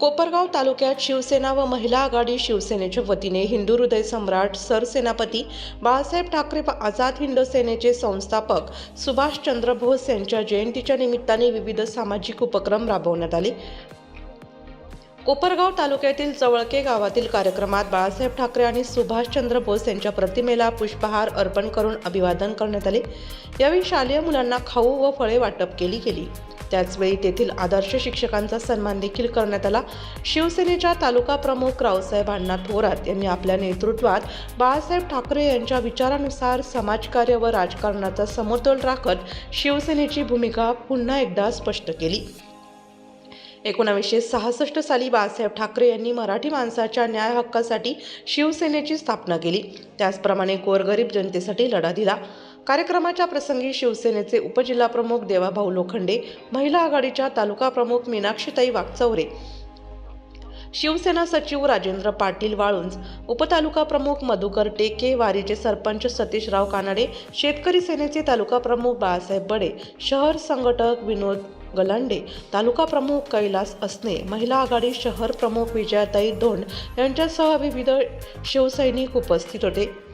कोपरगाव तालुक्यात शिवसेना व महिला आघाडी शिवसेनेच्या वतीने हिंदू हृदय सम्राट सरसेनापती बाळासाहेब ठाकरे व आझाद हिंद सेनेचे संस्थापक सुभाषचंद्र बोस यांच्या जयंतीच्या निमित्ताने विविध सामाजिक उपक्रम राबवण्यात आले. कोपरगाव तालुक्यातील जवळके गावातील कार्यक्रमात बाळासाहेब ठाकरे आणि सुभाषचंद्र बोस यांच्या प्रतिमेला पुष्पहार अर्पण करून अभिवादन करण्यात आले. यावेळी शालेय मुलांना खाऊ व फळे वाटप केली गेली. त्याचवेळी तेथील आदर्श शिक्षकांचा सन्मान देखील करण्यात आला. शिवसेनेच्या तालुका प्रमुख रावसाहेब अण्णा थोरात यांनी आपल्या नेतृत्वात बाळासाहेब ठाकरे यांच्या विचारानुसार समाजकार्य व राजकारणाचा समतोल राखत शिवसेनेची भूमिका पुन्हा एकदा स्पष्ट केली. एकोणावीसशे सहासष्ट साली बाळासाहेब ठाकरे यांनी मराठी माणसाच्या न्याय हक्कासाठी शिवसेनेची स्थापना केली. त्याचप्रमाणे गोरगरीब जनतेसाठी लढा दिला. कार्यक्रमाच्या प्रसंगी शिवसेनेचे उपजिल्हाप्रमुख देवाभाऊ लोखंडे महिला आघाडीच्या तालुका प्रमुख मीनाक्षीताई वागचौरे शिवसेना सचिव राजेंद्र पाटील वाळुंज उपतालुका प्रमुख मधुकर टेके वारीचे सरपंच सतीशराव कानडे शेतकरी सेनेचे तालुका प्रमुख बाळासाहेब बडे शहर संघटक विनोद गलांडे तालुका प्रमुख कैलास असणे महिला आघाडी शहर प्रमुख विजयाताई धोंड यांच्यासह विविध शिवसैनिक उपस्थित होते.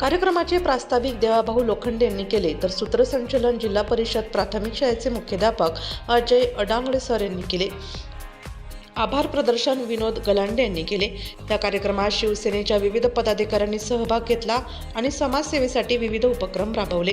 कार्यक्रमाचे प्रास्ताविक देवाभाऊ लोखंडे यांनी केले तर सूत्रसंचलन जिल्हा परिषद प्राथमिक शाळेचे मुख्याध्यापक अजय अडांगळे सर यांनी केले. आभार प्रदर्शन विनोद गलांडे यांनी केले. या कार्यक्रमात शिवसेनेच्या विविध पदाधिकाऱ्यांनी सहभाग घेतला आणि समाजसेवेसाठी विविध उपक्रम राबवले.